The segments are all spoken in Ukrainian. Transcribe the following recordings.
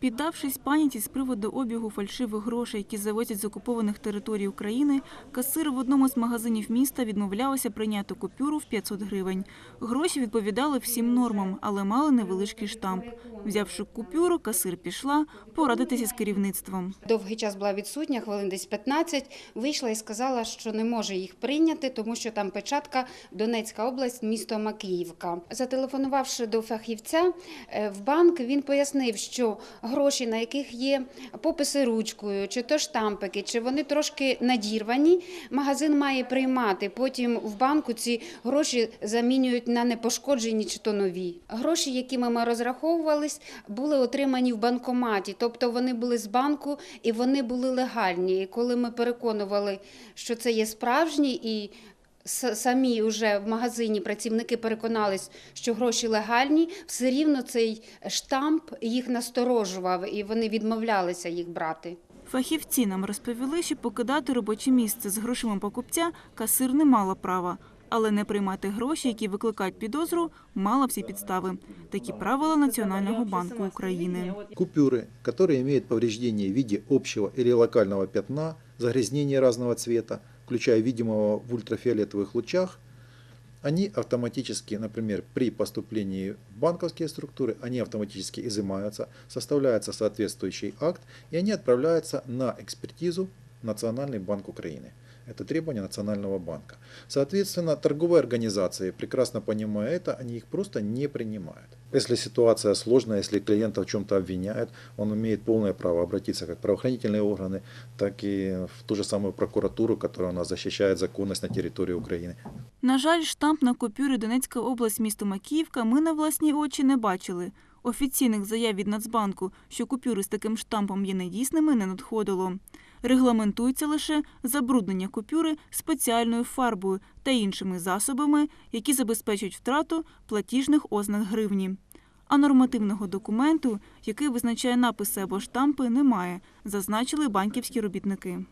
Піддавшись паніці з приводу обігу фальшивих грошей, які завозять з окупованих територій України, касир в одному з магазинів міста відмовлявся прийняти купюру в 500 гривень. Гроші відповідали всім нормам, але мали невеличкий штамп. Взявши купюру, касир пішла порадитися з керівництвом. Довгий час була відсутня, хвилин десь 15, вийшла і сказала, що не може їх прийняти, тому що там печатка Донецька область, місто Макіївка. Зателефонувавши до фахівця е, в банк, він пояснив, що гроші, на яких є пописи ручкою, чи то штампики, чи вони трошки надірвані, магазин має приймати. Потім в банку ці гроші замінюють на непошкоджені чи то нові. Гроші, якими ми розраховувались, були отримані в банкоматі, тобто вони були з банку і вони були легальні. І коли ми переконували, що це є справжні і Самі вже в магазині працівники переконались, що гроші легальні, все рівно цей штамп їх насторожував, і вони відмовлялися їх брати. Фахівці нам розповіли, що покидати робоче місце з грошима покупця касир не мала права, але не приймати гроші, які викликають підозру, мала всі підстави. Такі правила Національного банку України. Купюры, которые имеют повреждение в виде общего или локального пятна, загрязнения разного цвета, включая видимого в ультрафиолетовых лучах, они автоматически, например, при поступлении в банковские структуры, они автоматически изымаются, составляется соответствующий акт, и они отправляются на экспертизу в Национальный банк Украины. Это требование Национального банка. Соответственно, торговые организации, прекрасно понимая это, они их просто не принимают. Если ситуация сложная, если клиента в чем-то обвиняют, он имеет полное право обратиться как в правоохранительные органы, так и в ту же самую прокуратуру, которая у нас защищает законность на территории Украины. На жаль, штамп на купюрі Донецька область місто Макіївка ми на власні очі не бачили. Офіційних заяв від Нацбанку, що купюри з таким штампом є недійсними, не надходило. Регламентується лише забруднення купюри спеціальною фарбою та іншими засобами, які забезпечують втрату платіжних ознак гривні. А нормативного документу, який визначає написи або штампи, немає, зазначили банківські робітники.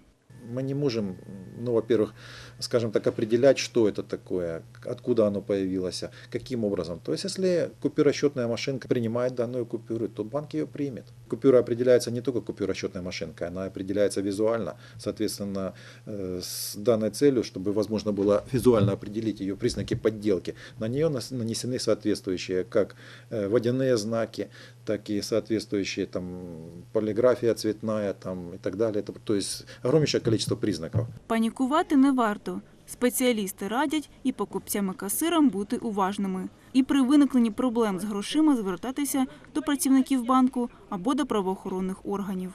Мы не можем, ну, во-первых, скажем так, определять, что это такое, откуда оно появилось, каким образом. То есть, если купюросчетная машинка принимает данную купюру, то банк ее примет. Купюра определяется не только купюросчетной машинкой, она определяется визуально. Соответственно, э, с данной целью, чтобы возможно было визуально определить ее признаки подделки, на нее нанесены соответствующие как э, водяные знаки, так и соответствующие там полиграфия цветная там, и так далее. То есть огромнейшее количество признаков. Панікувати не варто. Спеціалісти радять і покупцям і касирам бути уважними. І при виникненні проблем з грошима звертатися до працівників банку або до правоохоронних органів.